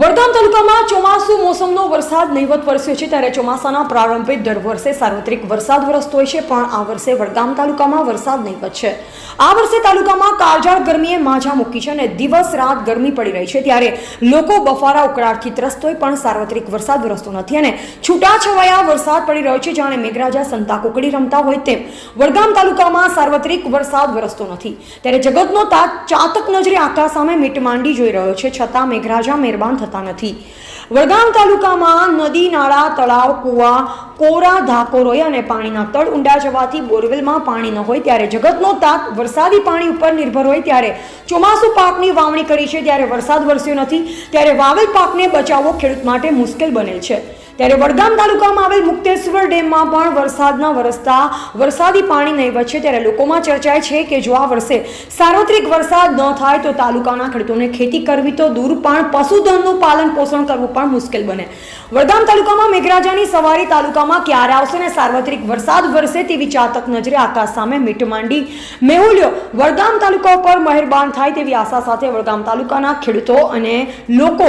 વડગામ તાલુકામાં ચોમાસુ મોસમનો વરસાદ નહીવત વરસ્યો છે ત્યારે ચોમાસાના પ્રારંભે દર વર્ષે સાર્વત્રિક વરસાદ વરસતો હોય છે, પણ આ વર્ષે વડગામ તાલુકામાં વરસાદ નહીવત છે. આ વર્ષે તાલુકામાં કાળજાળ ગરમીએ માજા મૂકી છે અને દિવસ રાત ગરમી પડી રહી છે. ત્યારે લોકો બફારા ઉકળાટથી ત્રસ્ત હોય, પણ સાર્વત્રિક વરસાદ વરસતો નથી અને છૂટાછવાયા વરસાદ પડી રહ્યો છે, જાણે મેઘરાજા સંતા કુકડી રમતા હોય તેમ. વડગામ તાલુકામાં સાર્વત્રિક વરસાદ વરસતો નથી. ત્યારે જગતનો તાત ચાતક નજરે આકાશ સામે મીટમાંડી જોઈ રહ્યો છે. છતાં મેઘરાજા મહેરબાન થતા નથી. વડગામ તાલુકામાં નદી, નાળા, તળાવ, કૂવા, કોરા ધાકોર હોય અને પાણીના તળ ઊંડા જવાથી બોરવેલમાં પાણી ન હોય ત્યારે જગતનો તાત વરસાદી પાણી ઉપર નિર્ભર હોય ત્યારે ચોમાસુ પાકની વાવણી કરી છે. ત્યારે વરસાદ વરસ્યો નથી. ત્યારે વાવેલ પાકને બચાવવો ખેડૂત માટે મુશ્કેલ બને છે. ત્યારે વડગામ તાલુકામાં આવેલ મુક્તેશ્વર ડેમમાં પણ વરસાદના વરસતા વરસાદી પાણી નહીં છે. ત્યારે લોકોમાં ચર્ચાય છે કે જો આ વર્ષે સાર્વત્રિક વરસાદ ન થાય તો તાલુકાના ખેડૂતોને ખેતી કરવી તો દૂર પણ પશુધનનું પાલન પોષણ કરવું પણ મુશ્કેલ બને. વડગામ તાલુકામાં મેઘરાજાની સવારી તાલુકામાં ક્યારે આવશે ને સાર્વત્રિક વરસાદ વરસે તેવી ચાતક નજરે આકાશ સામે મીટ માંડી. મેહુલ્યો વડગામ તાલુકા ઉપર મહેરબાન થાય તેવી આશા સાથે વડગામ તાલુકાના ખેડૂતો અને લોકો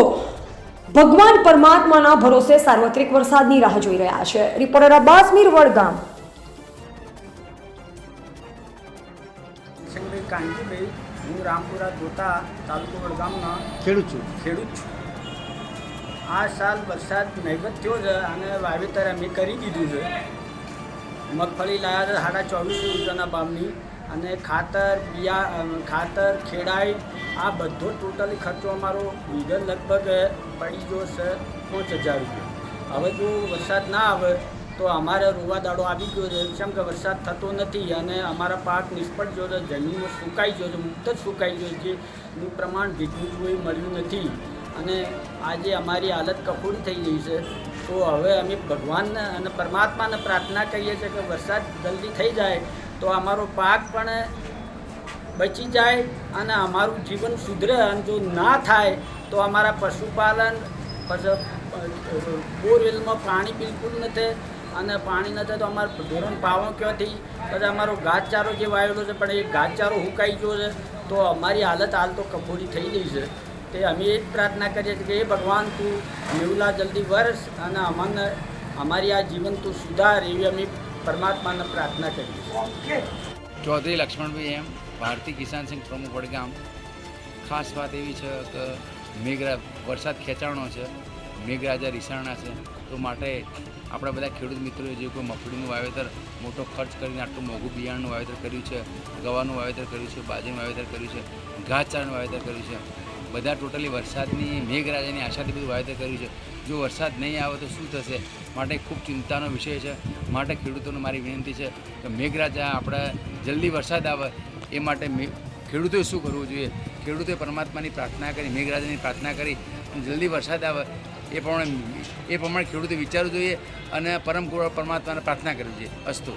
ભગવાન પરમાત્માના ભરોસે સાર્વત્રિક વરસાદની રાહ જોઈ રહ્યા છે. રિપોર્ટર અબ્બાસ મીર વડગામ કાંજીભાઈ હું રામપુરા ગોતા તાલુકો વડગામના ખેડૂત છું. ખેડૂત છું. આ સાલ વરસાદ નહીવત થયો છે અને વાવેતર અમે કરી દીધું છે. મગફળી લાવ્યા છે સાડા ચોવીસો રૂપિયાના ભાવની અને ખાતર, બિયા ખાતર, ખેડાઈ, આ બધો ટોટલી ખર્ચો અમારો વીઘર લગભગ પડી ગયો છે પાંચ હજાર રૂપિયા. હવે જો વરસાદ ના આવે તો અમારે રૂવા દાડો આવી ગયો છે. કેમ કે વરસાદ થતો નથી અને અમારા પાક નિષ્ફળ ગયો છે. જમીનમાં સુકાઈ ગયો છે, મુક્ત જ સુકાઈ ગયો છે. એનું પ્રમાણ ભેગું જોઈ મળ્યું નથી. અને આજે અમારી હાલત કફોડી થઈ ગઈ છે. તો હવે અમે ભગવાનને અને પરમાત્માને પ્રાર્થના કરીએ છીએ કે વરસાદ જલ્દી થઈ જાય, તો અમારો પાક પણ બચી જાય અને અમારું જીવન સુધરે અને જો ના થાય, તો અમારા પશુપાલન બોરવેલમાં પાણી બિલકુલ નથી અને પાણી નથી તો અમારે ધોરણ પાવો ક્યાંથી? પછી અમારો ઘાસચારો જે વાયેલો છે, પણ એ ઘાસચારો હુકાઈ ગયો છે. તો અમારી હાલત હાલ તો કફોડી થઈ ગઈ છે. તે અમે એ જ પ્રાર્થના કરીએ છીએ કે એ ભગવાન તું મેવલા જલ્દી વરસ અને અમને અમારી આ જીવન તું સુધાર એવી અમે પરમાત્માને પ્રાર્થના કરીએ છીએ. ચૌધરી લક્ષ્મણભાઈ એમ ભારતીય કિસાન સંઘ પ્રમુખ વડગામ. ખાસ વાત એવી છે કે મેઘરા વરસાદ ખેંચાણો છે મેઘરાજા રીસાણા છે તો માટે આપણા બધા ખેડૂત મિત્રોએ જે કોઈ મગફળીનું વાવેતર મોટો ખર્ચ કરીને આટલું મોંઘું બિયારણનું વાવેતર કર્યું છે ગવાનું વાવેતર કર્યું છે બાજરીનું વાવેતર કર્યું છે ઘાસચારાનું વાવેતર કર્યું છે બધા ટોટલી વરસાદની મેઘરાજાની આશાથી બધું વાવેતર કર્યું છે. જો વરસાદ નહીં આવે તો શું થશે? માટે ખૂબ ચિંતાનો વિષય છે. માટે ખેડૂતોને મારી વિનંતી છે કે મેઘરાજા આપણે જલ્દી વરસાદ આવે. એ માટે ખેડૂતોએ શું કરવું જોઈએ? ખેડૂતોએ પરમાત્માની પ્રાર્થના કરી, મેઘરાજાની પ્રાર્થના કરી અને જલ્દી વરસાદ આવે. એ પ્રમાણે એ પ્રમાણે ખેડૂતે વિચારવું જોઈએ અને પરમ પરમાત્માને પ્રાર્થના કરવી જોઈએ. અસ્તુ.